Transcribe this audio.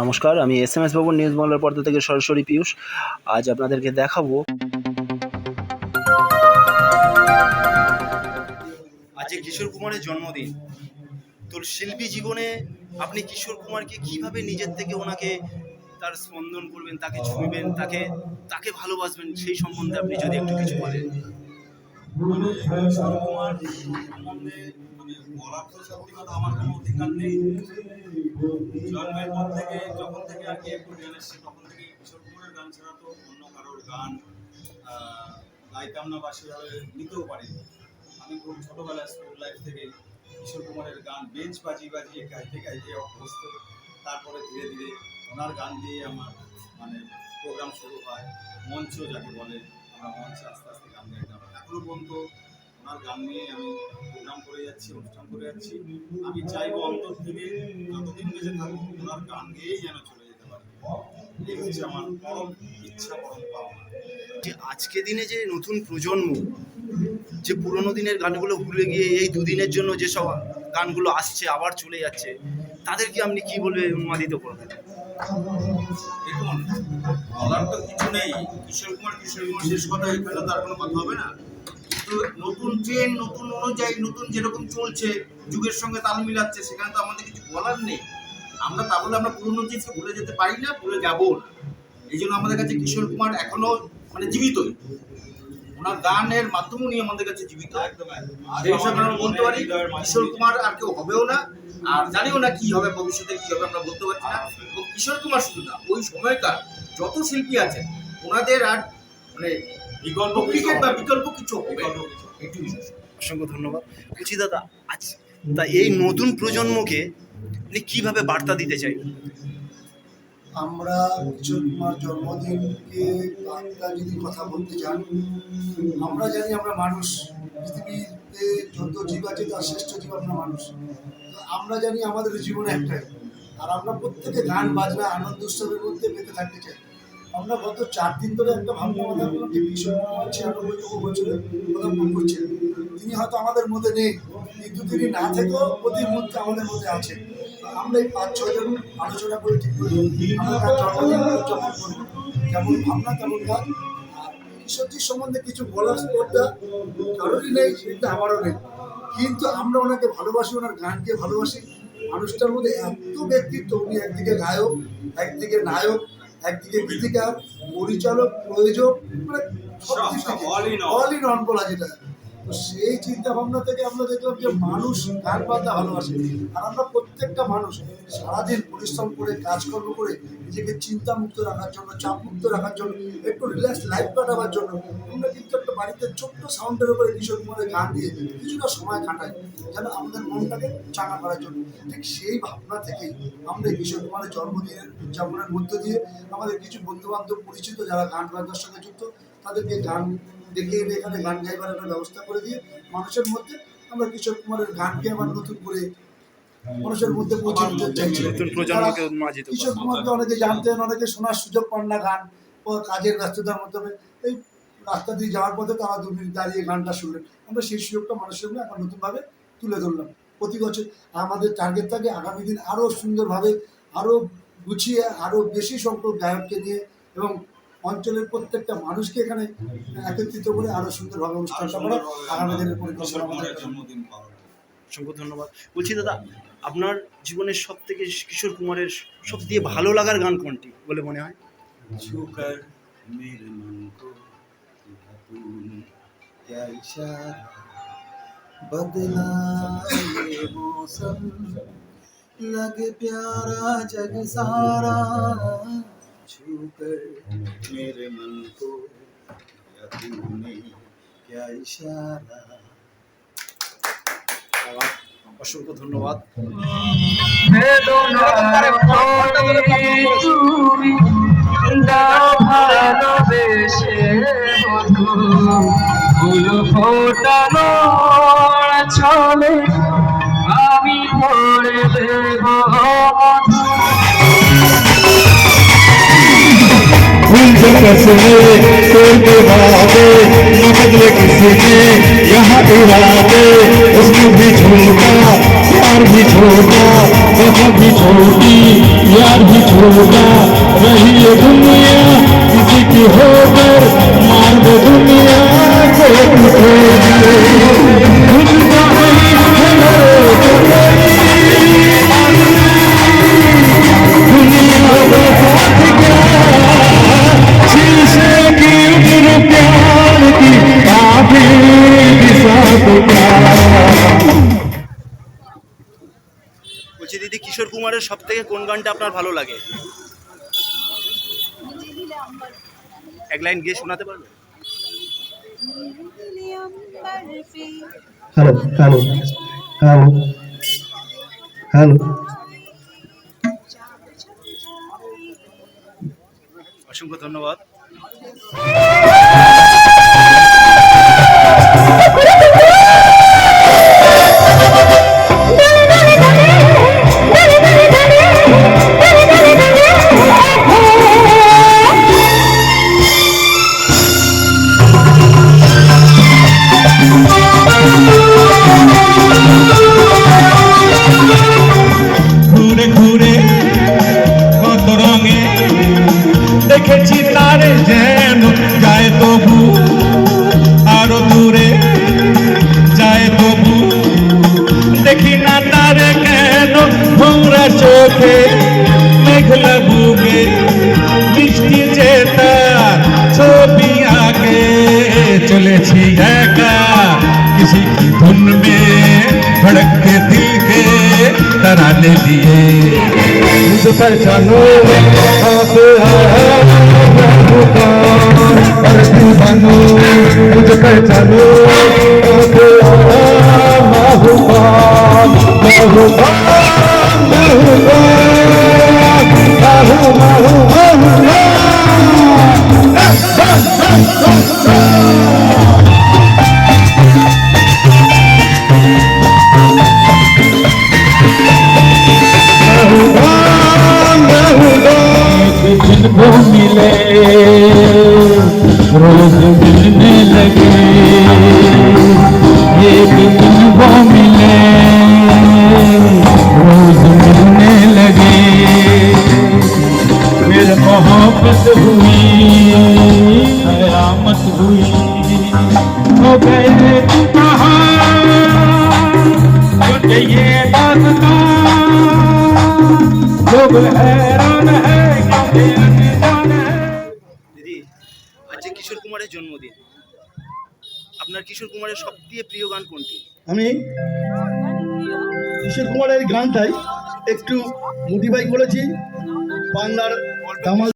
নমস্কার আমি S M S Babu news বাংলার পর্দা থেকে সরাসরি পীয়ূষ। আজ আপনাদেরকে দেখাবো আজকে কিশোর কুমারের জন্মদিন। তো শিল্পী জীবনে আপনি কিশোর কুমারকে কীভাবে নিজের থেকে ওনাকে তার স্পন্দন করবেন তাকে ছুঁবেন তাকে তাকে ভালোবাসবেন সেই সম্বন্ধে আপনি যদি একটু কিছু বলেন। কিশোর কুমার সম্বন্ধে কথা আমার জন্মের থেকে যখন থেকে আর তখন থেকে গান ছাড়া তো অন্য কারোর গান না নিতেও আমি ছোটোবেলায় লাইফ থেকে কিশোর কুমারের গান বেঞ্চ বাজিয়ে অভ্যস্ত তারপরে ধীরে ধীরে ওনার গান দিয়ে আমার মানে প্রোগ্রাম শুরু হয় মঞ্চ যাকে বলে, আমরা মঞ্চে আস্তে আস্তে গান গাইতাম এখনও পর্যন্ত ওনার গান নিয়ে আমি প্রোগ্রাম করে যাচ্ছি অনুষ্ঠান করে যাচ্ছি। আমি চাইব অন্তর থেকে যতদিন বেঁচে থাকব ওনার গান গেয়েই যেন চলে যেতে পারি। এই হচ্ছে আমার পরম ইচ্ছা পরম পাওনা যে আজকে দিনে যে নতুন প্রজন্ম যে পুরোনো দিনের গানগুলো ভুলে গিয়ে এই দুদিনের জন্য যেসব গানগুলো আসছে আবার চলে যাচ্ছে তাদেরকে আপনি কি বলবে উন্মাদিত করবেন? দেখুন বলার তো কিছু নেই। কিশোর কুমার কিশোর কুমার শেষ কথা এখানে তার কোনো কথা হবে না। নতুন ট্রেন নতুন অনুযায়ী নতুন যেরকম চলছে যুগের সঙ্গে তাল মিলাচ্ছে সেখানে তো আমাদের কিছু বলার নেই। আমরা তা বলে আমরা পুরনো জিনিসকে ভুলে যেতে পারি না ভুলে যাব না। এই জন্য আমাদের কাছে কিশোর কুমার এখনও মানে জীবিতই। ওনার গানের মাধ্যমে উনি আমাদের কাছে জীবিত। একদম আমরা বলতে পারি কিশোর কুমার আর কেউ হবেও না। আর জানিও না কি হবে ভবিষ্যতে কি হবে আমরা বলতে পারছি না। এবং কিশোর কুমার শুধু না ওই সময়কার যত শিল্পী আছেন ওনাদের আর মানে বিকল্প ক্রিকেট বা বিকল্প কিছু। এটুকুই অসংখ্য ধন্যবাদ। বলছি দাদা আজ তা এই নতুন প্রজন্মকে আপনি কীভাবে বার্তা দিতে চাই আমরা কুমার জন্মদিনকে বার্তা যদি কথা বলতে চান আমরা জানি আমরা মানুষ। পৃথিবীতে যত জীব আছে তার শ্রেষ্ঠ জীব আমরা মানুষ। আমরা জানি আমাদের জীবনে একটাই। আর আমরা প্রত্যেকে গান বাজনা আনন্দ উৎসবের মধ্যে পেতে থাকতে চাই। আমরা গত চার দিন ধরে একটা ভাবনা কথা বললাম যে কুমার ছিয়ানব্বইতম বছরে পদার্পণ করছেন। তিনি হয়তো আমাদের মধ্যে নেই। কিন্তু তিনি না থেকেও প্রতি মুহূর্তে আমাদের মধ্যে আছেন। আমরা এই পাঁচ ছজন আলোচনা করে ঠিক করি যেমন ভাবনা, তেমন কাজ। ঈশ্বরজির সম্বন্ধে কিছু বলার স্পর্ধা কারোরই নেই, সেটা আমারও নেই। কিন্তু আমরা ওনাকে ভালোবাসি, ওনার গানকে ভালোবাসি। মানুষটার মধ্যে এত ব্যক্তিত্ব, উনি একদিকে গায়ক, একদিকে নায়ক। একদিকে গীতিকার পরিচালক প্রয়োজক মানে all in all in on বলা যেটা। সেই চিন্তা ভাবনা থেকে আমরা দেখলাম যে মানুষ গান বাজনা ভালোবাসে। আর আমরা প্রত্যেকটা মানুষ সারাদিন পরিশ্রম করে, কাজকর্ম করে নিজেকে চিন্তা মুক্ত রাখার জন্য চাপ মুক্ত রাখার জন্য, একটু রিল্যাক্স লাইফ কাটাবার জন্য আমরা কিন্তু একটা বাড়িতে ছোট্ট সাউন্ডের উপরে কিশোর কুমারের গান দিয়ে কিছুটা সময় কাটাই যেন আমাদের মনটাকে চাঙা করার জন্য। ঠিক সেই ভাবনা থেকেই আমরা কিশোর কুমারের জন্মদিনের উদযাপনের মধ্য দিয়ে আমাদের কিছু বন্ধু বান্ধব পরিচিত যারা গান বাজনার সঙ্গে যুক্ত, তাদেরকে গান ডেকে এনে এখানে গান গাইবার একটা ব্যবস্থা করে দিয়ে মানুষের মধ্যে আমরা কিশোর কুমারের গানকে আবার নতুন করে মানুষের মধ্যে পৌঁছে দিতে চাইছি। কিশোর কুমারকে অনেকে জানতেন অনেকে শোনার সুযোগ পান না গান কাজের ব্যস্ততার মাধ্যমে। এই রাস্তা দিয়ে যাওয়ার পথে তারা দু মিনিট দাঁড়িয়ে গানটা শুনলেন। আমরা সেই সুযোগটা মানুষের সামনে এখন নতুনভাবে তুলে ধরলাম। প্রতি বছর আমাদের টার্গেট থাকে আগামী দিন আরও সুন্দরভাবে আরও গুছিয়ে আরও বেশি সংখ্যক গায়ককে নিয়ে এবং অঞ্চলের প্রত্যেকটা মানুষকে এখানে একত্রিত করে আরও সুন্দরভাবে অনুষ্ঠানটা করা আগামী দিনের কিশোর পরিকল্পনা কুমারের আমাদের জন্মদিন পালন অসংখ্য ধন্যবাদ বলছি দাদা আপনার জীবনের সব থেকে কিশোর কুমারের সব দিয়ে ভালো লাগার গান কোনটি বলে মনে হয় छू कर मेरे मन को किया तूने क्या इशारा बदला ये मौसम लगे प्यारा जग सारा छू कर मेरे मन को किया तूने क्या इशारा অসংখ্য ধন্যবাদ ভালোবেসে গুলো ফোটানো ছলে আমি ভরে দেব फूल के कसमे तोड़ के बाबे न बदले किसी ने यहाँ इरादे उसमें भी छोटा प्यार भी छोटा वफा भी छोटी यार भी छोटा होगा रही ये दुनिया किसी की होकर मार दो दुनिया को থেকে কোন গানটা আপনার ভালো লাগে? এক লাইন গিয়ে শোনাতে পারবেন? হ্যালো অসংখ্য ধন্যবাদ। तराने लिए मुझ पर जानो आप और जिनको मिले, रोज मिलने लगे। ये भी जिनको मिले, रोज मिलने लगे। फिर मोहब्बत हुई कयामत हुई। हो गए कहाँ ये दास्तां लोग हैरान है। আজ যে কিশোর কুমারের জন্মদিন। আপনার কিশোর কুমারের সবচেয়ে প্রিয় গান কোনটি? আমি কিশোর কুমারের গানটাই একটু মোটিভাই করেছি। বাংলার কামাল